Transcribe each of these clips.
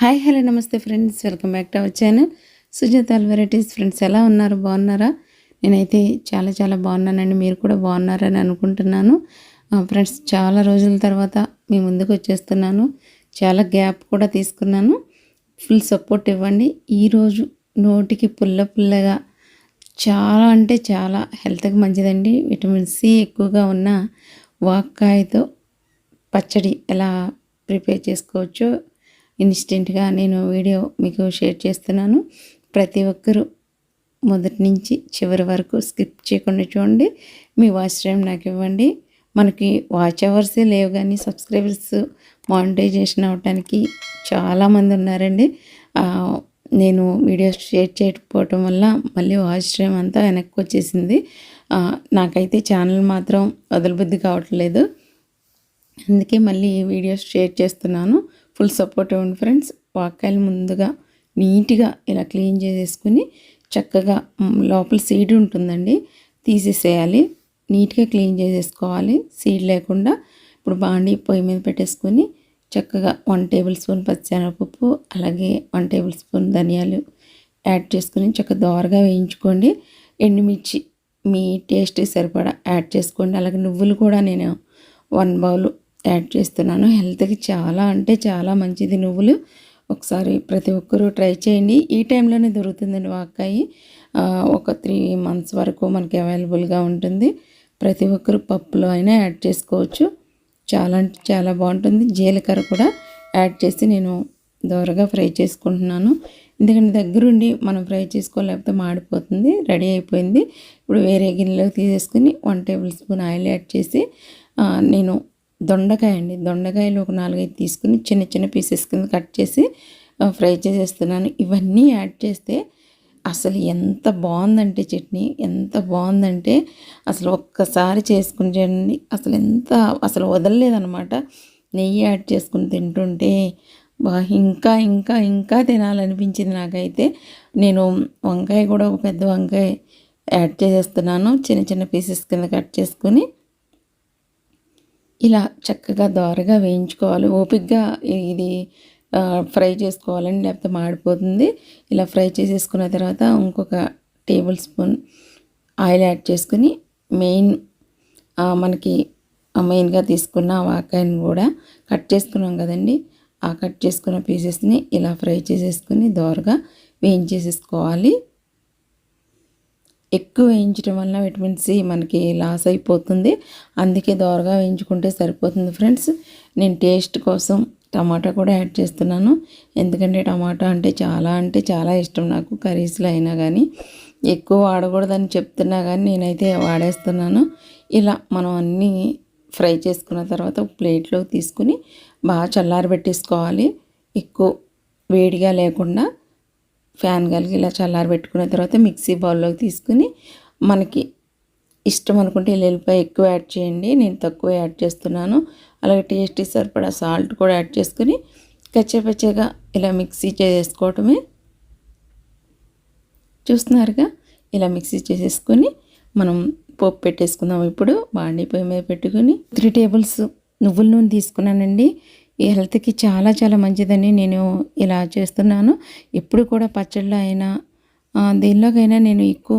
Hi hello namaste friends. Welcome back to our channel. Sujatha varieties. Friends ఎలా ఉన్నారు? బాగున్నారా? నేనైతే చాలా చాలా బాగున్నానండి. మీరు కూడా బాగున్నారని అనుకుంటున్నాను. ఫ్రెండ్స్ చాలా రోజుల తర్వాత మీ ముందుకు వచ్చేస్తున్నాను. చాలా గ్యాప్ కూడా తీసుకున్నాను. ఫుల్ సపోర్ట్ ఇవ్వండి. ఈరోజు నోటికి పుల్ల పుల్లగా చాలా అంటే చాలా హెల్త్కి మంచిదండి. విటమిన్ సి ఎక్కువగా ఉన్న వాక్కాయతో పచ్చడి ఎలా ప్రిపేర్ చేసుకోవచ్చో ఇన్స్టెంట్గా నేను వీడియో మీకు షేర్ చేస్తున్నాను. ప్రతి ఒక్కరూ మొదటి నుంచి చివరి వరకు స్కిప్ చేయకుండా చూడండి. మీ వాచ్ టైం నాకు ఇవ్వండి. మనకి వాచ్ అవర్సే లేవు కానీ సబ్స్క్రైబర్స్ మానిటైజేషన్ అవడానికి చాలామంది ఉన్నారండి. నేను వీడియోస్ షేర్ చేయకపోవటం వల్ల మళ్ళీ వాచ్ టైం అంతా వెనక్కి వచ్చేసింది. నాకైతే ఛానల్ మాత్రం వదలబుద్ధి కావట్లేదు. అందుకే మళ్ళీ వీడియోస్ షేర్ చేస్తున్నాను. ఫుల్ సపోర్ట్ ఇవ్వండి ఫ్రెండ్స్. వాకాయలు ముందుగా నీట్గా ఇలా క్లీన్ చేసేసుకుని చక్కగా లోపల సీడ్ ఉంటుందండి తీసేసేయాలి. నీట్గా క్లీన్ చేసేసుకోవాలి. సీడ్ లేకుండా ఇప్పుడు బాండి పొయ్యి మీద పెట్టేసుకొని చక్కగా వన్ టేబుల్ స్పూన్ పచ్చిశనగపప్పు అలాగే వన్ టేబుల్ స్పూన్ ధనియాలు యాడ్ చేసుకుని చక్కగా దోరగా వేయించుకోండి. ఎండుమిర్చి మీ టేస్ట్ సరిపడా యాడ్ చేసుకోండి. అలాగే నువ్వులు కూడా నేను వన్ బౌల్ యాడ్ చేస్తున్నాను. హెల్త్కి చాలా అంటే చాలా మంచిది. నువ్వులు ఒకసారి ప్రతి ఒక్కరూ ట్రై చేయండి. ఈ టైంలోనే దొరుకుతుందండి వాకాయి ఒక త్రీ మంత్స్ వరకు మనకి అవైలబుల్గా ఉంటుంది. ప్రతి ఒక్కరు పప్పులో అయినా యాడ్ చేసుకోవచ్చు. చాలా అంటే చాలా బాగుంటుంది. జీలకర్ర కూడా యాడ్ చేసి నేను దోరగా ఫ్రై చేసుకుంటున్నాను. ఎందుకంటే దగ్గరుండి మనం ఫ్రై చేసుకోలేకపోతే మాడిపోతుంది రెడీ అయిపోయింది. ఇప్పుడు వేరే గిన్నెలోకి తీసేసుకుని one tablespoon oil add చేసి నేను దొండకాయ అండి. దొండకాయలు ఒక నాలుగైదు తీసుకుని చిన్న చిన్న పీసెస్ కింద కట్ చేసి ఫ్రై చేసేస్తున్నాను. ఇవన్నీ యాడ్ చేస్తే అసలు ఎంత బాగుందంటే చట్నీ ఎంత బాగుందంటే అసలు ఒక్కసారి చేసుకుని చూడండి. అసలు ఎంత అసలు వదలలేదనమాట నెయ్యి యాడ్ చేసుకుని తింటుంటే బా ఇంకా ఇంకా ఇంకా తినాలనిపించింది నాకైతే. నేను వంకాయ కూడా ఒక పెద్ద వంకాయ యాడ్ చేసేస్తున్నాను. చిన్న చిన్న పీసెస్ కింద కట్ చేసుకుని ఇలా చక్కగా దోరగా వేయించుకోవాలి. ఓపిక్గా ఇది ఫ్రై చేసుకోవాలండి లేకపోతే మాడిపోతుంది. ఇలా ఫ్రై చేసేసుకున్న తర్వాత ఇంకొక టేబుల్ స్పూన్ ఆయిల్ యాడ్ చేసుకుని మెయిన్ మనకి మెయిన్గా తీసుకున్న వాకాయని కూడా కట్ చేసుకున్నాం కదండి. ఆ కట్ చేసుకున్న పీసెస్ని ఇలా ఫ్రై చేసేసుకుని దోరగా వేయించేసేసుకోవాలి. ఎక్కువ వేయించడం వల్ల విటమిన్ సి మనకి లాస్ అయిపోతుంది. అందుకే దోరగా వేయించుకుంటే సరిపోతుంది ఫ్రెండ్స్. నేను టేస్ట్ కోసం టమాటా కూడా యాడ్ చేస్తున్నాను. ఎందుకంటే టమాటా అంటే చాలా అంటే చాలా ఇష్టం నాకు కర్రీస్లో అయినా కానీ. ఎక్కువ వాడకూడదని చెప్తున్నా కానీ నేనైతే వాడేస్తున్నాను. ఇలా మనం అన్నీ ఫ్రై చేసుకున్న తర్వాత ప్లేట్లో తీసుకుని బాగా చల్లారబెట్టేసుకోవాలి. ఎక్కువ వేడిగా లేకుండా ఫ్యాన్ కలిగి ఇలా చల్లారబెట్టుకున్న తర్వాత మిక్సీ బౌల్లోకి తీసుకుని మనకి ఇష్టం అనుకుంటే ఎల్లుల్లిపాయ ఎక్కువ యాడ్ చేయండి నేను తక్కువ యాడ్ చేస్తున్నాను. అలాగే టేస్టీ సరిపడా సాల్ట్ కూడా యాడ్ చేసుకుని కచ్చపచ్చగా ఇలా మిక్సీ చేసేసుకోవటమే. చూస్తున్నారుగా? ఇలా మిక్సీ చేసేసుకొని మనం పోపు పెట్టేసుకుందాం. ఇప్పుడు బాండీ పొయ్యి మీద పెట్టుకుని త్రీ టేబుల్స్ నువ్వుల నూనె తీసుకున్నానండి. ఈ హెల్త్కి చాలా చాలా మంచిదని నేను ఇలా చేస్తున్నాను. ఎప్పుడు కూడా పచ్చళ్ళు అయినా దేనిలోకైనా నేను ఎక్కువ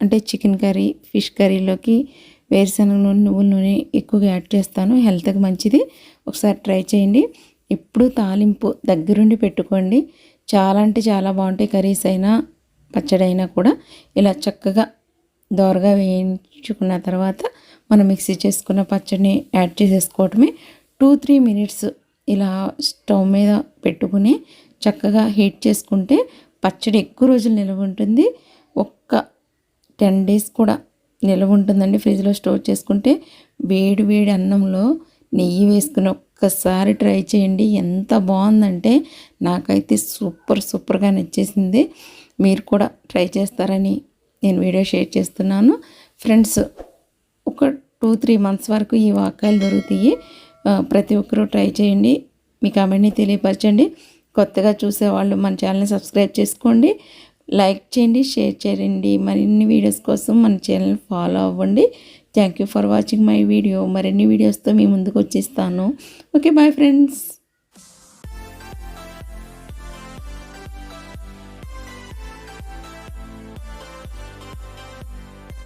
అంటే చికెన్ కర్రీ ఫిష్ కర్రీలోకి వేరుశనగ నూనె నువ్వుల నూనె ఎక్కువగా యాడ్ చేస్తాను. హెల్త్కి మంచిది. ఒకసారి ట్రై చేయండి. ఎప్పుడు తాలింపు దగ్గరుండి పెట్టుకోండి. చాలా అంటే చాలా బాగుంటాయి కర్రీస్ అయినా పచ్చడి అయినా కూడా. ఇలా చక్కగా దోరగా వేయించుకున్న తర్వాత మనం మిక్సీ చేసుకున్న పచ్చడిని యాడ్ చేసేసుకోవటమే. టూ త్రీ మినిట్స్ ఇలా స్టవ్ మీద పెట్టుకుని చక్కగా హీట్ చేసుకుంటే పచ్చడి ఎక్కువ రోజులు నిల్వ ఉంటుంది. ఒక్క టెన్ డేస్ కూడా నిల్వ ఉంటుందండి ఫ్రిడ్జ్లో స్టోర్ చేసుకుంటే. వేడి వేడి అన్నంలో నెయ్యి వేసుకుని ఒక్కసారి ట్రై చేయండి. ఎంత బాగుందంటే నాకైతే సూపర్ సూపర్గా నచ్చేసింది. మీరు కూడా ట్రై చేస్తారని నేను వీడియో షేర్ చేస్తున్నాను. ఫ్రెండ్స్ ఒక టూ త్రీ మంత్స్ వరకు ఈ వాకాయలు దొరుకుతాయి. ప్రతి ఒక్కరూ ట్రై చేయండి. మీ కామెంట్ని తెలియపరచండి. కొత్తగా చూసేవాళ్ళు మన ఛానల్ని సబ్స్క్రైబ్ చేసుకోండి. లైక్ చేయండి షేర్ చేయండి. మరిన్ని వీడియోస్ కోసం మన ఛానల్ ఫాలో అవ్వండి. Thank you for watching my video. మరిన్ని వీడియోస్తో మీ ముందుకు వచ్చేస్తాను. Okay bye friends.